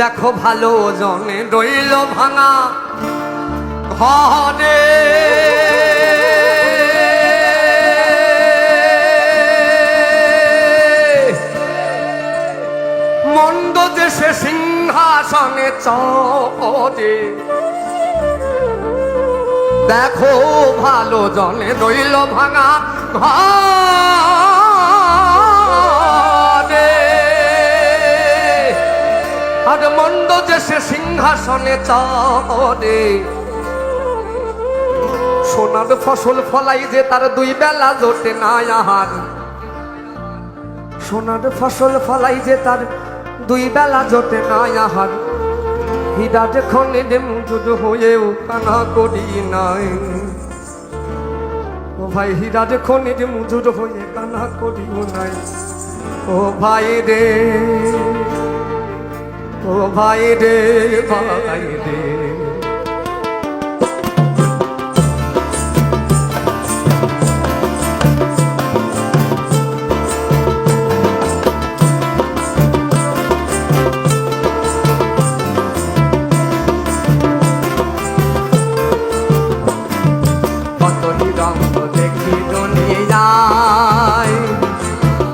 দেখো ভালো জনে রইল ভাঙা। ঘরে মন্দ সে সিংহাসনে চরে দেখো ভালো জনে রইল ভাঙা। ঘরে। আর মন্দ যে সে সিংহাসনে চরে সোনার ফসল ফলাই যে তার দুই বেলা জোটে না আহার। সোনার ফসল ফলাই যে তার দুই বেলা জোটে না আহার। হীরা যখন মজুদ হয়েও কানা করি নাই। ও ভাই, হীরা যখন মজুদ হয়ে কানা করিও নাই। ও ভাই রে। ভাই রে ভাই রে।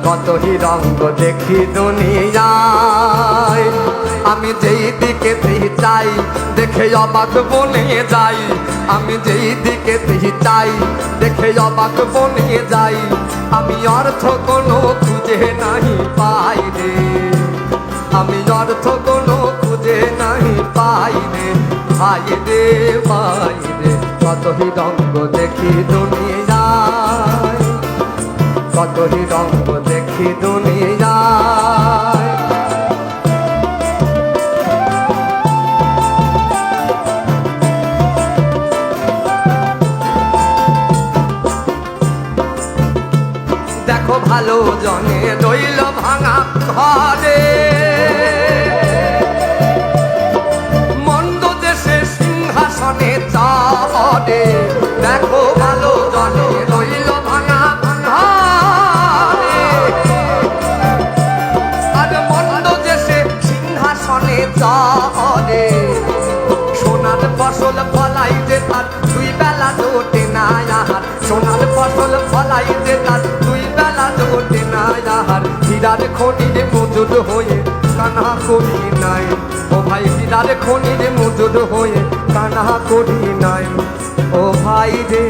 কত হিরঙ্গ দেখি দুনিয়ায়। আমি যেই দিকে চাই, দেখে অবাক বনে যাই। আমি যেই দিকে চাই, দেখে অবাক বনে যাই। আমি অর্থ কোনো খুঁজে নাহি পাই রে। আমি অর্থ কোনো খুঁজে নাহি পাই রে। ভাই রে ভাই রে কত রঙ্গ দেখি দুনিয়ায়। কত রঙ্গ দেখি দুনিয়ায়। ভালো জনে রইল ভাঙা ঘরে। মন্দ দেশে সিংহাসনে চরে দেখো ভালো জনে রইল ভাঙা ঘরে। আর মন্দ দেশে সিংহাসনে চরে সোনার ফসল ফলাই যে তার হীরার খনির মজুদ হয়ে কানা করি নাই। ও ভাই হীরার খনির মজুদ হয়ে কানা করি নাই। ও ভাই রে,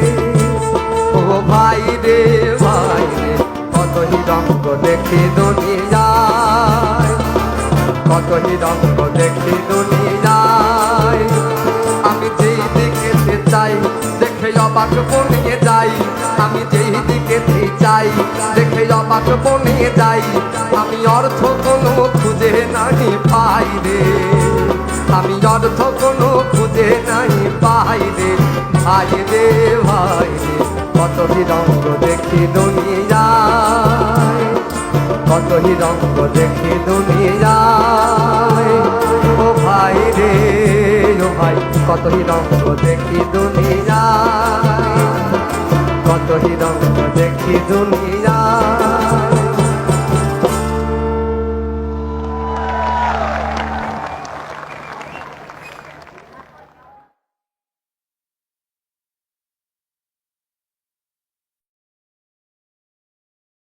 ও ভাই রে ভাই রে কত হিরঙ্গ দেখি দুনিয়ায় কত হিরঙ্গ দেখি দুনিয়ায় আমি যেই দিকে চাই, দেখে অবাক বনিয়ে যাই। আমি যেই দিকে চাই দেখে অবাক বনিয়ে যাই। আমি অর্থ কোনো খুঁজে নাহি পাই রে। আমি অর্থ কোনো খুঁজে নাহি পাই রে। ভাই রে ভাই রে, কত হিরঙ্গ দেখি দুনিয়ায়। কত হিরঙ্গ দেখি দুনিয়ায়। ও ভাই রে, ও ভাই, কত হিরঙ্গ দেখি দেখি দুনিয়ায়